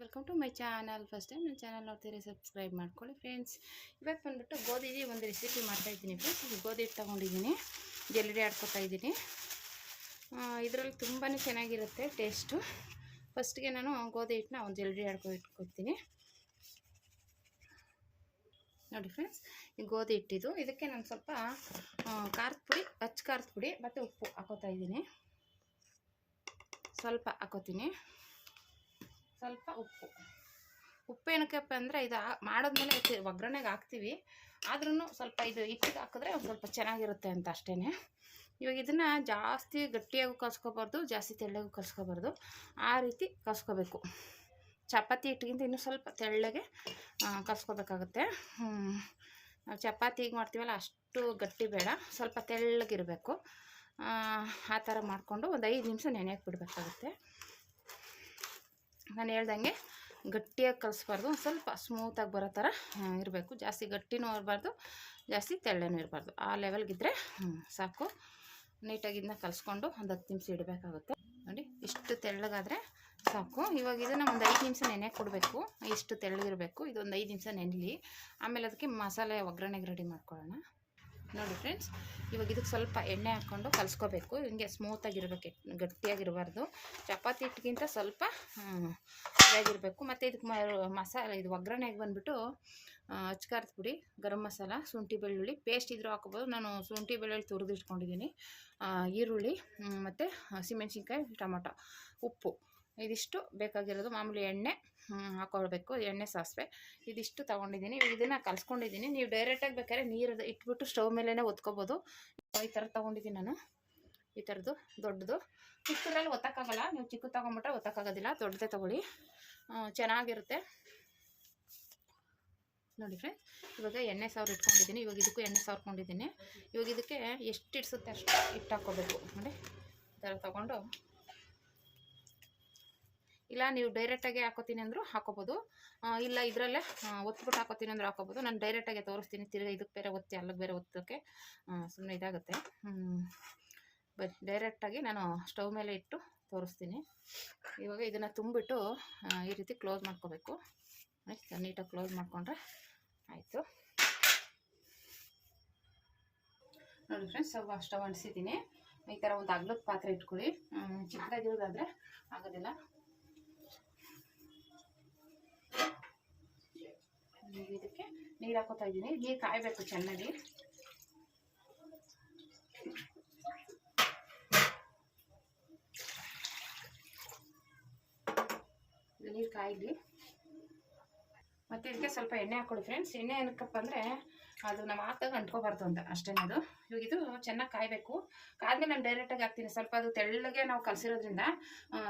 Welcome to my channel first time ನನ್ನ channel ನೋಡ್ತೀರಿ subscribe ಮಾಡ್ಕೊಳ್ಳಿ ಫ್ರೆಂಡ್ಸ್ ಇವಾಗ ಬಂದುಬಿಟ್ಟು ಗೋಧಿ ಒಂದು ರೆಸಿಪಿ ಮಾಡ್ತಾ ಮಾಡ್ತಾಯಿದ್ದೀನಿ ಫ್ರೆಂಡ್ಸ್ ಗೋಧಿ ಹಿಟ್ಟು ತೊಗೊಂಡಿದ್ದೀನಿ. ಜಲ್ದಿ ಆಡ್ಕೊತಾ ಇದ್ದೀನಿ. ಇದರಲ್ಲಿ ತುಂಬಾ ಚೆನ್ನಾಗಿರುತ್ತೆ ಟೇಸ್ಟು ಫಸ್ಟ್ಗೆ ನಾನು ಗೋಧಿ ಹಿಟ್ಟನ್ನ ಒಂದು ಜಲ್ದಿ ಆಡ್ಕೊ ಇಟ್ಕೊತೀನಿ. ನೋಡಿ ಫ್ರೆಂಡ್ಸ್ ಈ ಗೋಧಿ ಇಟ್ಟಿದ್ದು ಇದಕ್ಕೆ ನಾನು ಸ್ವಲ್ಪ ಖಾರದ ಪುಡಿ ಅಚ್ಚ ಖಾರದ ಪುಡಿ ಮತ್ತು ಉಪ್ಪು ಹಾಕೋತಾ ಇದ್ದೀನಿ. ಸ್ವಲ್ಪ ಹಾಕೋತೀನಿ. ಸ್ವಲ್ಪ ಉಪ್ಪು. ಉಪ್ಪು ಏನಕ್ಕಪ್ಪ ಅಂದರೆ ಇದು ಮಾಡಿದ್ಮೇಲೆ ಒಗ್ಗರಣೆಗೆ ಹಾಕ್ತೀವಿ. ಆದ್ರೂ ಸ್ವಲ್ಪ ಇದು ಹಿಟ್ಟಿಗೆ ಹಾಕಿದ್ರೆ ಒಂದು ಸ್ವಲ್ಪ ಚೆನ್ನಾಗಿರುತ್ತೆ ಅಂತ ಅಷ್ಟೇ ಇವಾಗ ಇದನ್ನು ಜಾಸ್ತಿ ಗಟ್ಟಿಯಾಗೂ ಕಲ್ಸ್ಕೋಬಾರ್ದು, ಜಾಸ್ತಿ ತೆಳ್ಳಗೂ ಕಲ್ಸ್ಕೊಬಾರ್ದು. ಆ ರೀತಿ ಕಲ್ಸ್ಕೋಬೇಕು. ಚಪಾತಿ ಹಿಟ್ಟಿಗಿಂತ ಇನ್ನೂ ಸ್ವಲ್ಪ ತೆಳ್ಳಗೆ ಆ, ನಾವು ಚಪಾತಿ ಈಗ ಮಾಡ್ತೀವಲ್ಲ ಅಷ್ಟು ಗಟ್ಟಿ ಬೇಡ ಸ್ವಲ್ಪ ತೆಳ್ಳಗಿರಬೇಕು. ಆ ಥರ ಮಾಡಿಕೊಂಡು ಒಂದು ಐದು ನಿಮಿಷ ನೆನೆಯಕ್ಕೆ ಬಿಡಬೇಕಾಗುತ್ತೆ. ನಾನು ಹೇಳ್ದಂಗೆ ಗಟ್ಟಿಯಾಗಿ ಕಲಿಸ್ಬಾರ್ದು ಒಂದು ಸ್ವಲ್ಪ ಸ್ಮೂತಾಗಿ ಬರೋ ಥರ ಇರಬೇಕು. ಜಾಸ್ತಿ ಗಟ್ಟಿನೂ ಇರಬಾರ್ದು ಜಾಸ್ತಿ ತೆಳ್ಳನೂ ಇರಬಾರ್ದು. ಆ ಲೆವೆಲ್ಗಿದ್ರೆ ಸಾಕು. ನೀಟಾಗಿ ಇದನ್ನ ಕಲಿಸ್ಕೊಂಡು ಒಂದು ಹತ್ತು ನಿಮಿಷ ಇಡಬೇಕಾಗುತ್ತೆ. ನೋಡಿ ಇಷ್ಟು ತೆಳ್ಳಗಾದರೆ ಸಾಕು. ಇವಾಗ ಇದನ್ನು ಒಂದು ಐದು ನಿಮಿಷ ನೆನೆ ಕೊಡಬೇಕು. ಇಷ್ಟು ತೆಳ್ಳಗಿರಬೇಕು ಇದೊಂದು ಐದು ನಿಮಿಷ ನೆನಲಿ. ಆಮೇಲೆ ಅದಕ್ಕೆ ಮಸಾಲೆ ಒಗ್ಗರಣೆಗೆ ರೆಡಿ ಮಾಡ್ಕೊಳ್ಳೋಣ. ನೋಡಿ ಫ್ರೆಂಡ್ಸ್ ಇವಾಗ ಇದಕ್ಕೆ ಸ್ವಲ್ಪ ಎಣ್ಣೆ ಹಾಕ್ಕೊಂಡು ಕಲಿಸ್ಕೋಬೇಕು. ಹಿಂಗೆ ಸ್ಮೂತಾಗಿರ್ಬೇಕು ಗಟ್ಟಿಯಾಗಿರಬಾರ್ದು. ಚಪಾತಿ ಹಿಟ್ಟಿಗಿಂತ ಸ್ವಲ್ಪ ಇದಾಗಿರಬೇಕು. ಮತ್ತು ಇದಕ್ಕೆ ಮಸಾಲೆ, ಇದು ಒಗ್ಗರಣೆಗೆ ಬಂದುಬಿಟ್ಟು ಅಚ್ಕಾರದ ಪುಡಿ, ಗರಂ ಮಸಾಲ, ಶುಂಠಿ ಬೆಳ್ಳುಳ್ಳಿ ಪೇಸ್ಟ್ ಇದ್ರೂ ಹಾಕೋಬೋದು. ನಾನು ಶುಂಠಿ ಬೆಳ್ಳುಳ್ಳಿ ತುರಿದಿಟ್ಕೊಂಡಿದ್ದೀನಿ ಈರುಳ್ಳಿ ಮತ್ತು ಹಸಿಮೆಣ್ಸಿನ್ಕಾಯಿ, ಟೊಮೊಟೊ, ಉಪ್ಪು. ಇದಿಷ್ಟು ಬೇಕಾಗಿರೋದು ಮಾಮೂಲಿ ಎಣ್ಣೆ ಹಾಕೊಳ್ಬೇಕು. ಎಣ್ಣೆ, ಸಾಸಿವೆ ಇದಿಷ್ಟು ತೊಗೊಂಡಿದ್ದೀನಿ. ಇದನ್ನು ಕಲಿಸ್ಕೊಂಡಿದ್ದೀನಿ. ನೀವು ಡೈರೆಕ್ಟಾಗಿ ಬೇಕಾದ್ರೆ ನೀರು ಇಟ್ಬಿಟ್ಟು ಸ್ಟವ್ ಮೇಲೇ ಒತ್ಕೋಬೋದು. ಈ ಥರ ತೊಗೊಂಡಿದ್ದೀನಿ ನಾನು. ಈ ಥರದ್ದು ದೊಡ್ಡದು. ಚಿಕ್ಕದ್ರಲ್ಲಿ ಒತ್ತಕ್ಕಾಗಲ್ಲ ನೀವು ಚಿಕ್ಕ ತೊಗೊಂಬಿಟ್ರೆ ಒತ್ತಕ್ಕಾಗೋದಿಲ್ಲ ದೊಡ್ಡದೇ ತೊಗೊಳ್ಳಿ. ಚೆನ್ನಾಗಿರುತ್ತೆ. ನೋಡಿ ಫ್ರೆಂಡ್ಸ್ ಇವಾಗ ಎಣ್ಣೆ ಸಾವಿರ ಇಟ್ಕೊಂಡಿದ್ದೀನಿ. ಇವಾಗ ಇದಕ್ಕೂ ಎಣ್ಣೆ ಸಾವಿರ್ಕೊಂಡಿದ್ದೀನಿ ಇವಾಗ ಇದಕ್ಕೆ ಎಷ್ಟು ಇಡ್ಸುತ್ತೆ ಅಷ್ಟು ಇಟ್ಟು ಹಾಕ್ಕೋಬೇಕು ನೋಡಿ, ಈ ಥರ ತೊಗೊಂಡು ಇಲ್ಲ ನೀವು ಡೈರೆಕ್ಟಾಗಿ ಹಾಕೋತೀನಿ ಅಂದರೂ ಹಾಕೋಬೋದು. ಇಲ್ಲ ಇದರಲ್ಲೇ ಒತ್ಬಿಟ್ಟು ಹಾಕೋತೀನಿ ಅಂದರೂ ಹಾಕೋಬೋದು. ನಾನು ಡೈರೆಕ್ಟಾಗಿ ತೋರಿಸ್ತೀನಿ. ತಿರ್ಗಿ ಇದಕ್ಕೆ ಬೇರೆ ಒತ್ತಿ, ಅಲ್ಲಿಗೆ ಬೇರೆ ಒತ್ತೋಕ್ಕೆ ಸುಮ್ಮನೆ ಇದಾಗುತ್ತೆ. ಬಟ್ ಡೈರೆಕ್ಟಾಗಿ ನಾನು ಸ್ಟವ್ ಮೇಲೆ ಇಟ್ಟು ತೋರಿಸ್ತೀನಿ. ಇವಾಗ ಇದನ್ನು ತುಂಬಿಟ್ಟು ಈ ರೀತಿ ಕ್ಲೋಸ್ ಮಾಡ್ಕೋಬೇಕು. ನೀಟಾಗಿ ಕ್ಲೋಸ್ ಮಾಡಿಕೊಂಡ್ರೆ ಆಯಿತು. ನೋಡಿ ಫ್ರೆಂಡ್ಸ್ ಸ್ಟವ್ ಸ್ಟವ್ ಅಂಟಿಸಿದ್ದೀನಿ. ಈ ಥರ ಒಂದು ಅಗ್ಲದ ಪಾತ್ರೆ ಇಟ್ಕೊಳ್ಳಿ. ಚಿಕ್ಕದಾಗಿರೋದಾದರೆ ಆಗೋದಿಲ್ಲ. ಇದಕ್ಕೆ ನೀರು ಹಾಕೋತಾ ಇದ್ದೀನಿ. ನೀರು ಕಾಯಬೇಕು ಚೆನ್ನಾಗಿ. ನೀರು ಕಾಯಲಿ. ಮತ್ತು ಇದಕ್ಕೆ ಸ್ವಲ್ಪ ಎಣ್ಣೆ ಹಾಕೊಳ್ಳಿ ಫ್ರೆಂಡ್ಸ್ ಎಣ್ಣೆ ಏನಕ್ಕಪ್ಪ ಅಂದರೆ ಅದು ನಾವು ಹಾಕಿದಾಗ ಅಂಟ್ಕೋಬಾರ್ದು ಅಂತ ಅಷ್ಟೇ ಅದು. ಇವಾಗ ಇದು ಚೆನ್ನಾಗಿ ಕಾಯಬೇಕು. ಕಾದ್ಮೇಲೆ ನಾನು ಡೈರೆಕ್ಟಾಗಿ ಹಾಕ್ತೀನಿ. ಸ್ವಲ್ಪ ಅದು ತೆಳ್ಳಗೆ ನಾವು ಕಲಸಿರೋದ್ರಿಂದ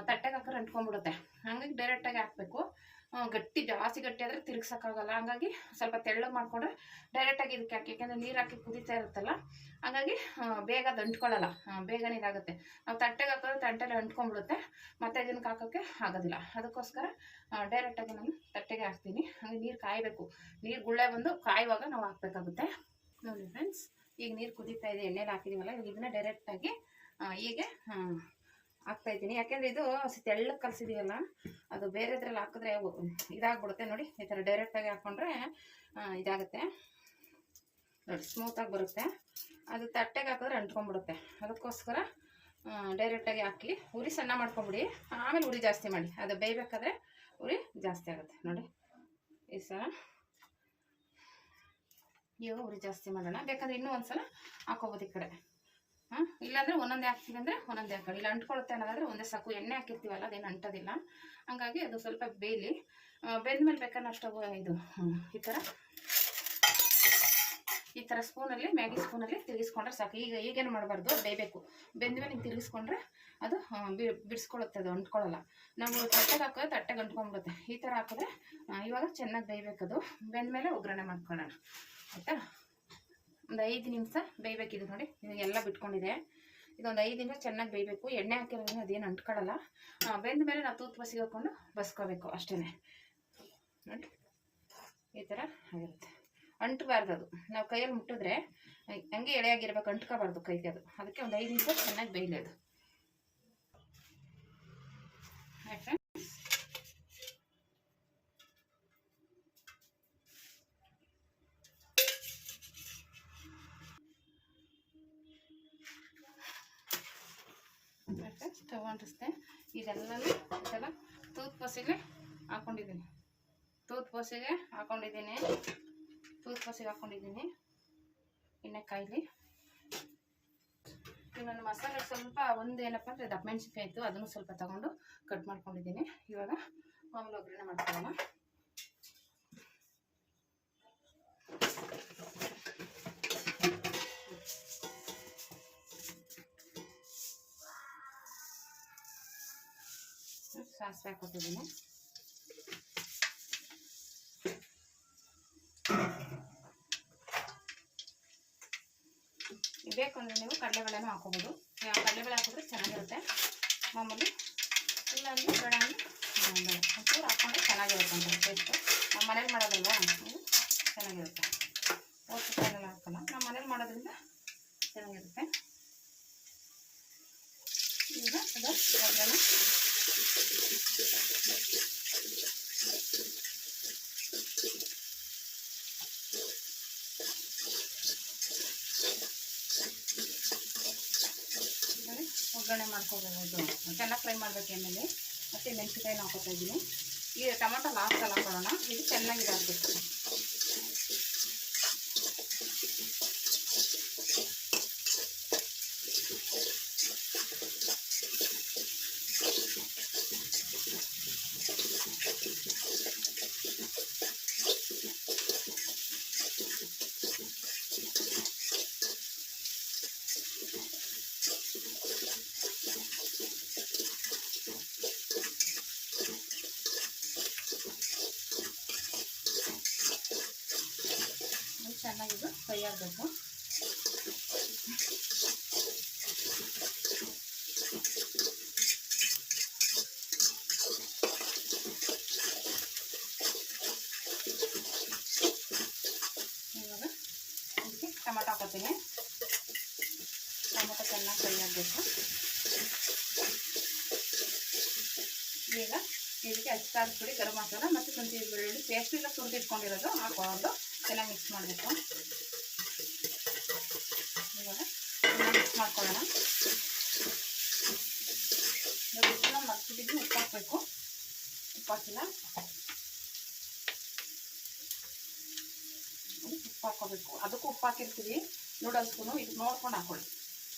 ತಟ್ಟೆಗೆ ಹಾಕಿದ್ರೆ ಅಂಟ್ಕೊಂಡ್ಬಿಡುತ್ತೆ. ಹಂಗಾಗಿ ಡೈರೆಕ್ಟಾಗಿ ಹಾಕಬೇಕು. ಗಟ್ಟಿ ಜಾಸ್ತಿ ಗಟ್ಟಿ ಆದರೆ ತಿರುಗ್ಸೋಕ್ಕಾಗಲ್ಲ. ಹಂಗಾಗಿ ಸ್ವಲ್ಪ ತೆಳ್ಳಗೆ ಮಾಡಿಕೊಂಡ್ರೆ ಡೈರೆಕ್ಟಾಗಿ ಇದಕ್ಕೆ ಹಾಕಿ, ಯಾಕೆಂದರೆ ನೀರು ಹಾಕಿ ಕುದೀತಾ ಇರುತ್ತಲ್ಲ, ಹಂಗಾಗಿ ಬೇಗ ಅದು ಅಂಟ್ಕೊಳ್ಳಲ್ಲ ಬೇಗನೆ ಇದಾಗುತ್ತೆ. ನಾವು ತಟ್ಟೆಗೆ ಹಾಕಿದ್ರೆ ತಟ್ಟೆಲಿ ಅಂಟ್ಕೊಂಡ್ಬಿಡುತ್ತೆ, ಮತ್ತೆ ಇದನ್ನು ಹಾಕೋಕ್ಕೆ ಆಗೋದಿಲ್ಲ. ಅದಕ್ಕೋಸ್ಕರ ಡೈರೆಕ್ಟಾಗಿ ನಾನು ತಟ್ಟೆಗೆ ಹಾಕ್ತೀನಿ. ಹಂಗೆ ನೀರು ಕಾಯಬೇಕು. ನೀರು ಗುಳ್ಳೆ ಬಂದು ಕಾಯುವಾಗ ನಾವು ಹಾಕಬೇಕಾಗುತ್ತೆ. ನೋಡಿ ಫ್ರೆಂಡ್ಸ್ ಈಗ ನೀರು ಕುದೀತಾ ಇದೆ, ಎಣ್ಣೆಲಿ ಹಾಕಿದ್ದೀವಲ್ಲ ಇದನ್ನ ಡೈರೆಕ್ಟಾಗಿ ಹೀಗೆ ಹಾಕ್ತಾ ಇದ್ದೀನಿ. ಯಾಕೆಂದರೆ ಇದು ಹಸಿ ತೆಳ್ಳಗೆ ಕಲಸಿದೀವಲ್ಲ, ಅದು ಬೇರೆದ್ರಲ್ಲಿ ಹಾಕಿದ್ರೆ ಇದಾಗ್ಬಿಡುತ್ತೆ ನೋಡಿ. ಈ ಥರ ಡೈರೆಕ್ಟಾಗಿ ಹಾಕ್ಕೊಂಡ್ರೆ ಇದಾಗುತ್ತೆ. ನೋಡಿ ಸ್ಮೂತಾಗಿ ಬರುತ್ತೆ. ಅದು ತಟ್ಟೆಗೆ ಹಾಕಿದ್ರೆ ಅಂಟ್ಕೊಂಡ್ಬಿಡುತ್ತೆ. ಅದಕ್ಕೋಸ್ಕರ ಡೈರೆಕ್ಟಾಗಿ ಹಾಕಿ, ಉರಿ ಸಣ್ಣ ಮಾಡ್ಕೊಂಬಿಡಿ. ಆಮೇಲೆ ಉರಿ ಜಾಸ್ತಿ ಮಾಡಿ. ಅದು ಬೇಯಬೇಕಾದ್ರೆ ಉರಿ ಜಾಸ್ತಿ ಆಗುತ್ತೆ. ನೋಡಿ, ಈ ಸಲ ಇವಾಗ ಉರಿ ಜಾಸ್ತಿ ಮಾಡೋಣ. ಬೇಕಂದ್ರೆ ಇನ್ನೂ ಒಂದ್ಸಲ ಹಾಕೋಬೋದು ಈ ಕಡೆ. ಹಾಂ? ಇಲ್ಲಾಂದರೆ ಒಂದೊಂದೇ ಹಾಕ್ತೀವಿ ಅಂದರೆ ಒಂದೊಂದೇ ಹಾಕೊಳ್ಳಿ ಇಲ್ಲ ಅಂಟ್ಕೊಳ್ಳುತ್ತೆ ಅನ್ನೋದಾದ್ರೆ ಒಂದೇ ಸಾಕು. ಎಣ್ಣೆ ಹಾಕಿರ್ತೀವಲ್ಲ, ಅದೇನು ಅಂಟೋದಿಲ್ಲ. ಹಂಗಾಗಿ ಅದು ಸ್ವಲ್ಪ ಬೇಯಲಿ. ಮೇಲೆ ಬೇಕಾದ್ರೆ ಅಷ್ಟು ಇದು ಈ ಥರ ಈ ಥರ ಸ್ಪೂನಲ್ಲಿ, ಮ್ಯಾಗಿ ಸ್ಪೂನಲ್ಲಿ ತಿರುಗಿಸ್ಕೊಂಡ್ರೆ ಸಾಕು. ಈಗ, ಈಗೇನು ಮಾಡಬಾರ್ದು? ಬೇಯಬೇಕು. ಬೆಂದ ಮೇಲೆ ಹಿಂಗೆ ತಿರುಗಿಸ್ಕೊಂಡ್ರೆ ಅದು ಬಿಡಿಸ್ಕೊಳುತ್ತೆ ಅದು, ಅಂಟ್ಕೊಳ್ಳಲ್ಲ. ನಾವು ತಟ್ಟೆಗೆ ಹಾಕಿದ್ರೆ ತಟ್ಟೆಗೆ ಅಂಟ್ಕೊಂಡ್ಬಿಡುತ್ತೆ. ಈ ಥರ ಹಾಕಿದ್ರೆ ಇವಾಗ ಚೆನ್ನಾಗಿ ಬೇಯಬೇಕದು. ಬೆಂದ ಮೇಲೆ ಒಗ್ಗರಣೆ ಮಾಡ್ಕೊಳ್ಳೋಣ. ಆಯಿತಾ? ಒಂದು ಐದು ನಿಮಿಷ ಬೇಯಬೇಕಿದೆ ನೋಡಿ ಎಲ್ಲ ಬಿಟ್ಕೊಂಡಿದೆ. ಇದೊಂದು ಐದು ನಿಮಿಷ ಚೆನ್ನಾಗಿ ಬೇಯಬೇಕು. ಎಣ್ಣೆ ಹಾಕಿರೋದ್ರಿಂದ ಅದೇನು ಅಂಟ್ಕೊಳ್ಳಲ್ಲ ಬೆಂದ ಮೇಲೆ ನಾವು ತೂತು ಬಸಿಗೆ ಹಾಕೊಂಡು ಬಸ್ಕೋಬೇಕು ಅಷ್ಟೇ ನೋಡಿ, ಈ ಥರ ಆಗಿರುತ್ತೆ. ಅಂಟಬಾರ್ದು ಅದು. ನಾವು ಕೈಯಲ್ಲಿ ಮುಟ್ಟಿದ್ರೆ, ಹಂಗೆ ಎಳೆಯಾಗಿರ್ಬೇಕು, ಅಂಟ್ಕೋಬಾರ್ದು ಕೈಗೆ ಅದು. ಅದಕ್ಕೆ ಒಂದು ಐದು ನಿಮಿಷ ಚೆನ್ನಾಗಿ ಬೇಯಲಿ ಅದು. ಸ್ಟವ್ ಅಂಟಿಸ್ದೆ ಇದೆಲ್ಲನೂ ಇದೆಲ್ಲ ತೂತ್ ಪಸಿಗೆ ಹಾಕೊಂಡಿದ್ದೀನಿ. ತೂತ್ ಪಸಿಗೆ ಹಾಕೊಂಡಿದ್ದೀನಿ. ತೂತ್ ಪಸಿಗೆ ಹಾಕೊಂಡಿದ್ದೀನಿ. ಎಣ್ಣೆ ಕಾಯ್ಲಿ ಇನ್ನೊಂದು ಮಸಾಲೆ ಸ್ವಲ್ಪ ಒಂದು ಏನಪ್ಪ ಅಂದರೆ ದಪ್ಪ ಮೆಣಸಿನ್ಕಾಯಿ ಇತ್ತು, ಅದನ್ನು ಸ್ವಲ್ಪ ತಗೊಂಡು ಕಟ್ ಮಾಡ್ಕೊಂಡಿದ್ದೀನಿ. ಇವಾಗ ಮಾಮೂಲಿ ಒಗ್ಗರಣೆ ಮಾಡ್ಕೊಳ್ಳೋಣ. ಸಾಸಿವೆ ಹಾಕೊತಿದ್ದೀನಿ ಬೇಕು ಅಂದರೆ ನೀವು ಕಡಲೆಬೇಳೆನೂ ಹಾಕೋಬೋದು ಕಡಲೆಬೇಳೆ ಹಾಕಿದ್ರೆ ಚೆನ್ನಾಗಿರುತ್ತೆ. ಮಾಮೂಲಿ ಇಲ್ಲ ಅಂದರೆ ಬೇಡ ಒಂಚೂರು ಹಾಕ್ಕೊಂಡ್ರೆ ಚೆನ್ನಾಗಿರುತ್ತೆ ಅಂತ ಟೇಸ್ಟು ನಮ್ಮ ಮನೇಲಿ ಮಾಡೋದಲ್ವಾ? ಚೆನ್ನಾಗಿರುತ್ತೆ. ಓಟು ಕಾಯಿಲೆಲ್ಲ ಹಾಕಲ್ಲ ನಮ್ಮ ಮನೇಲಿ ಮಾಡೋದ್ರಿಂದ ಚೆನ್ನಾಗಿರುತ್ತೆ. ಈಗ ಅದು ಒಗ್ಗರಣೆ ಒಗ್ಗರಣೆ ಮಾಡ್ಕೋಬಹುದು ಚೆನ್ನಾಗಿ ಫ್ರೈ ಮಾಡಬೇಕು ಎಣ್ಣೆಲಿ. ಮತ್ತೆ ಮೆಣಸಿನ್ಕಾಯಿನ ಹಾಕೋತಾ ಇದ್ದೀನಿ. ಈ ಟೊಮೊಟೊ ಲಾಸ್ಟಲ್ಲಿ ಹಾಕೊಳ್ಳೋಣ. ಇದು ಚೆನ್ನಾಗಿ ಇದಾಗಬೇಕು ಇದು ಫ್ರೈ ಆಗಬೇಕು. ಇವಾಗ ಇದಕ್ಕೆ ಟೊಮೊಟೊ ಹಾಕೋತೀನಿ. ಟೊಮೊಟೊ ಚೆನ್ನಾಗಿ ಫ್ರೈ ಆಗಬೇಕು. ಈಗ ಇದಕ್ಕೆ ಅಚ್ಕಾರದ ಪುಡಿ ಗರಂ ಮಸಾಲ ಮತ್ತು ಶುಂಠಿ ಬೆಳ್ಳುಳ್ಳಿ ಪೇಸ್ಟ್ ಇಲ್ಲ ತುರಿದು ಇಟ್ಕೊಂಡಿರೋದು ಹಾಕೊಂಡು ಚೆನ್ನಾಗಿ ಮಿಕ್ಸ್ ಮಾಡಬೇಕು. ಇವಾಗ ಮಿಕ್ಸ್ ಮಾಡ್ಕೊಳ್ಳೋಣ. ಉಪ್ಪನ್ನ ಮರ್ಸ್ಬಿಟ್ಟಿದ್ದು ಉಪ್ಪು ಹಾಕಬೇಕು. ಉಪ್ಪು ಹಾಕಿಲ್ಲ. ಉಪ್ಪು ಹಾಕೋಬೇಕು ಅದಕ್ಕೂ ಉಪ್ಪು ಹಾಕಿರ್ತೀವಿ. ನೂಡಲ್ಸ್ಗೂ ಇದು ನೋಡ್ಕೊಂಡು ಹಾಕೊಳ್ಳಿ.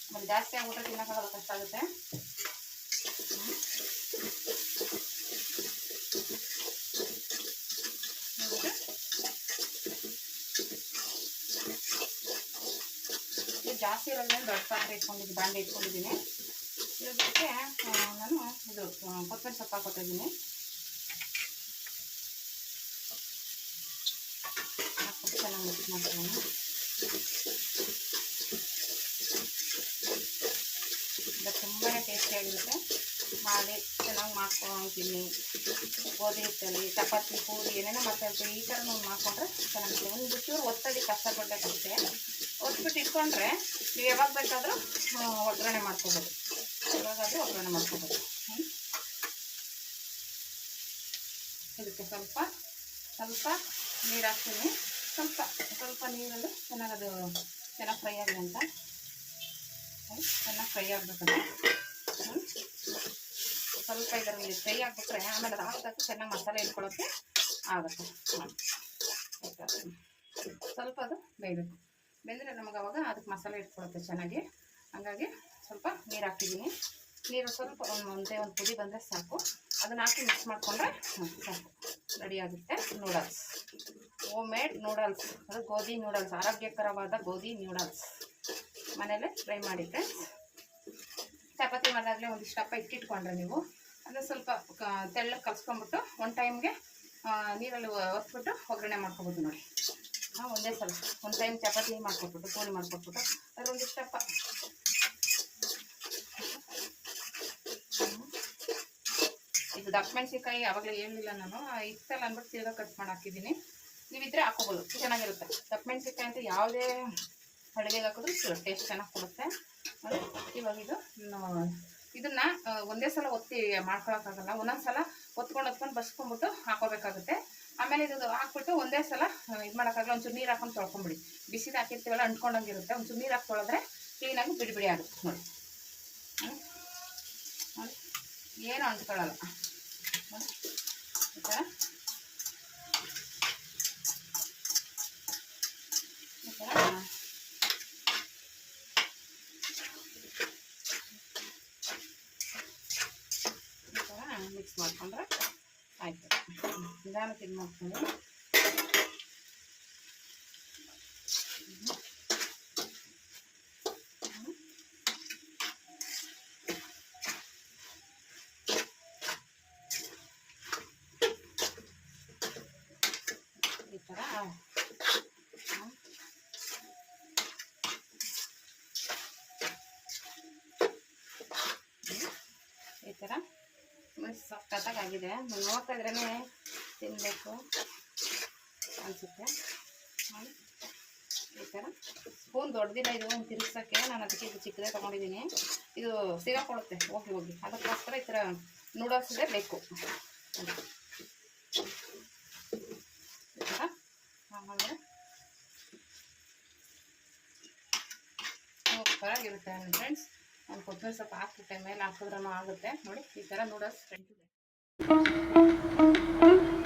ಆಮೇಲೆ ಜಾಸ್ತಿ ಆಗ್ಬಿಟ್ರೆ ತಿನ್ನೋಕ್ಕಾಗಲ್ಲ, ಕಷ್ಟ ಆಗುತ್ತೆ ಹ್ಮ್. ಇವಾಗ ಇದು ಜಾಸ್ತಿ ಇರೋದ್ರಿಂದ ದೊಡ್ಡ ಪಾತ್ರೆ ಇಟ್ಕೊಂಡಿದ್ದೀನಿ ಬಾಂಡೆ ಇಟ್ಕೊಂಡಿದ್ದೀನಿ. ಇದಕ್ಕೆ ನಾನು ಇದು ಕೊತ್ತಂಬರಿ ಸೊಪ್ಪು ಹಾಕೋತಾ ಇದ್ದೀನಿ. ಹಾಕ್ಬಿಟ್ಟು ಚೆನ್ನಾಗಿ ಮಿಕ್ಸ್ ಇದು ತುಂಬಾ ಟೇಸ್ಟಿಯಾಗಿರುತ್ತೆ ಮಾಡಿ ಚೆನ್ನಾಗಿ ಮಾಡ್ಕೊತೀನಿ ಗೋಧಿ ಹಿಟ್ಟಲ್ಲಿ ಚಪಾತಿ ಪೂರಿ ಏನೇನೋ ಮಾತಾಡ್ತೀವಿ ಈ ಥರ ನಾವು ಮಾಡ್ಕೊಂಡ್ರೆ ಚೆನ್ನಾಗಿ ಒಂದು ಚೂರು ಒತ್ತಡಿ ಕಷ್ಟಪಡಬೇಕಾಗುತ್ತೆ ಒತ್ಬಿಟ್ಟು ಇಟ್ಕೊಂಡ್ರೆ ನೀವು ಯಾವಾಗ ಬೇಕಾದರೂ ಒಗ್ಗರಣೆ ಮಾಡ್ಕೋಬೋದು ಯಾವಾಗಾದರೂ ಒಗ್ಗರಣೆ ಮಾಡ್ಕೋಬೋದು. ಇದಕ್ಕೆ ಸ್ವಲ್ಪ ಸ್ವಲ್ಪ ನೀರು ಹಾಕ್ತೀನಿ ಸ್ವಲ್ಪ ಸ್ವಲ್ಪ ನೀರಲ್ಲಿ ಚೆನ್ನಾಗಿ ಅದು ಚೆನ್ನಾಗಿ ಫ್ರೈ ಆಗಲಿ ಅಂತ. ಚೆನ್ನಾಗಿ ಫ್ರೈ ಆಗಬೇಕಂತ ಹ್ಞೂ ಸ್ವಲ್ಪ ಇದರಲ್ಲಿ ಫ್ರೈ ಆಗ್ಬಿಟ್ರೆ, ಆಮೇಲೆ ಅದು ಹಾಕಿದಾಗ ಚೆನ್ನಾಗಿ ಮಸಾಲೆ ಇಟ್ಕೊಳ್ಳೋಕ್ಕೆ ಆಗುತ್ತೆ. ಸ್ವಲ್ಪ ಅದು ಬೇಯಬೇಕು. ಬೆಂದರೆ ನಮಗೆ ಅವಾಗ ಅದಕ್ಕೆ ಮಸಾಲೆ ಇಟ್ಕೊಳ್ಳುತ್ತೆ ಚೆನ್ನಾಗಿ. ಹಂಗಾಗಿ ಸ್ವಲ್ಪ ನೀರು ಹಾಕ್ತಿದ್ದೀನಿ. ನೀರು ಸ್ವಲ್ಪ ಒಂದು ಒಂದೇ ಒಂದು ಪುಡಿ ಬಂದರೆ ಸಾಕು. ಅದನ್ನ ಹಾಕಿ ಮಿಕ್ಸ್ ಮಾಡಿಕೊಂಡ್ರೆ ಸಾಕು. ರೆಡಿ ಆಗುತ್ತೆ ನೂಡಲ್ಸ್ ಹೋಮ್ ಮೇಡ್ ನೂಡಲ್ಸ್ ಅದು ಗೋಧಿ ನೂಡಲ್ಸ್ ಆರೋಗ್ಯಕರವಾದ ಗೋಧಿ ನೂಡಲ್ಸ್ ಮನೇಲೆ ಟ್ರೈ ಮಾಡಿ ಫ್ರೆಂಡ್ಸ್ ಚಪಾತಿ ಮಾಡಿದಾಗಲೇ ಒಂದಿಷ್ಟು ಅಪ್ಪ ಇಟ್ಟಿಟ್ಕೊಂಡ್ರೆ ನೀವು. ಅದನ್ನು ಸ್ವಲ್ಪ ತೆಳ್ಳಗೆ ಕಲ್ಸ್ಕೊಂಬಿಟ್ಟು ಒನ್ ಟೈಮ್ಗೆ ನೀರಲ್ಲಿ ಒತ್ಬಿಟ್ಟು ಒಗ್ಗರಣೆ ಮಾಡ್ಕೊಬೋದು ನೋಡಿ. ಹಾಂ, ಒಂದೇ ಸಲ. ಒಂದು ಟೈಮ್ ಚಪಾತಿ ಮಾಡ್ಕೊಟ್ಬಿಟ್ಟು ಕೋಳಿ ಮಾಡ್ಕೊಟ್ಬಿಟ್ಟು, ಅದ್ರ ದಪ್ಪ ಹ್ಮ್. ಇದು ದಪ್ಪ ಮೆಣಸಿನ್ಕಾಯಿ ಯಾವಾಗಲೂ ಹೇಳಿಲ್ಲ ನಾನು. ಇತ್ತಲ್ಲ ಅಂದ್ಬಿಟ್ಟು ತಿರ್ಗಾ ಕಟ್ ಮಾಡಿ ಹಾಕಿದ್ದೀನಿ. ನೀವಿದ್ರೆ ಹಾಕೋಬೋದು. ಚೆನ್ನಾಗಿರುತ್ತೆ. ದಪ್ಪ ಮೆಣಸಿನ್ಕಾಯಿ ಅಂತ ಯಾವುದೇ ಅಡುಗೆಗೆ ಹಾಕಿದ್ರು ಟೇಸ್ಟ್ ಚೆನ್ನಾಗಿ ಕೊಡುತ್ತೆ. ಇವಾಗ ಇದು ಇದನ್ನ ಒಂದೇ ಸಲ ಒತ್ತಿ ಮಾಡ್ಕೊಳಕ್ಕಾಗಲ್ಲ. ಒಂದೊಂದು ಸಲ ಒತ್ಕೊಂಡು ಹೊತ್ಕೊಂಡು ಬಸ್ಕೊಂಡ್ಬಿಟ್ಟು ಹಾಕೋಬೇಕಾಗುತ್ತೆ. ಆಮೇಲೆ ಇದು ಹಾಕ್ಬಿಟ್ಟು ಒಂದೇ ಸಲ ಇದು ಮಾಡೋಕ್ಕಾಗಲ್ಲ. ಒಂಚೂರು ನೀರು ಹಾಕೊಂಡು ತೊಳ್ಕೊಂಬಿಡಿ. ಬಿಸಿದು ಹಾಕಿರ್ತೀವಲ್ಲ, ಅಂಟ್ಕೊಂಡಂಗಿರುತ್ತೆ. ಒಂಚೂರು ನೀರು ಹಾಕಿ ಕ್ಲೀನಾಗಿ ಬಿಡಿ ಬಿಡಿ ಆಗುತ್ತೆ ನೋಡಿ. ಏನು ಅಂಟ್ಕೊಳ್ಳಲ್ಲ ಈ ಥರ ಈ ಥರ ಮಿಕ್ಸ್ ಮಾಡ್ಕೊಂಡ್ರೆ ಆಯಿತು. ನಿಧಾನಕ್ಕೆ ಇದು ಮಾಡ್ಕೊಂಡು ಈ ಥರ ಹ್ಮ್. ಈ ಥರ ನೀವು ನೋಡ್ತಾ ಇದ್ರೇ ತಿನ್ನಬೇಕು ಅನಿಸುತ್ತೆ. ಈ ಥರ. ಸ್ಪೂನ್ ದೊಡ್ಡದಿಲ್ಲ, ಇದು ಒಂದು ತಿರುಗ್ಸೋಕ್ಕೆ. ನಾನು ಅದಕ್ಕೆ ಇದು ಚಿಕ್ಕದೇ ತೊಗೊಂಡಿದ್ದೀನಿ. ಇದು ಸಿಗಾಕೊಡುತ್ತೆ ಹೋಗಿ ಹೋಗಿ. ಅದಕ್ಕೋಸ್ಕರ ಈ ಥರ ನೂಡಲ್ಸ್ದೇ ಬೇಕು. ಈ ಥರ ಫ್ರೆಂಡ್ಸ್, ನಾನು ಕೊತ್ತಂಬರಿ ಸ್ವಲ್ಪ ಹಾಕ್ಬಿಟ್ಟೆ, ಮೇಲೆ ಹಾಕಿದ್ರೂ ಆಗುತ್ತೆ. ನೋಡಿ, ಈ ಥರ ನೂಡಲ್ಸ್ ಫ್ರೆಂಡ್ಸ್ ಇದೆ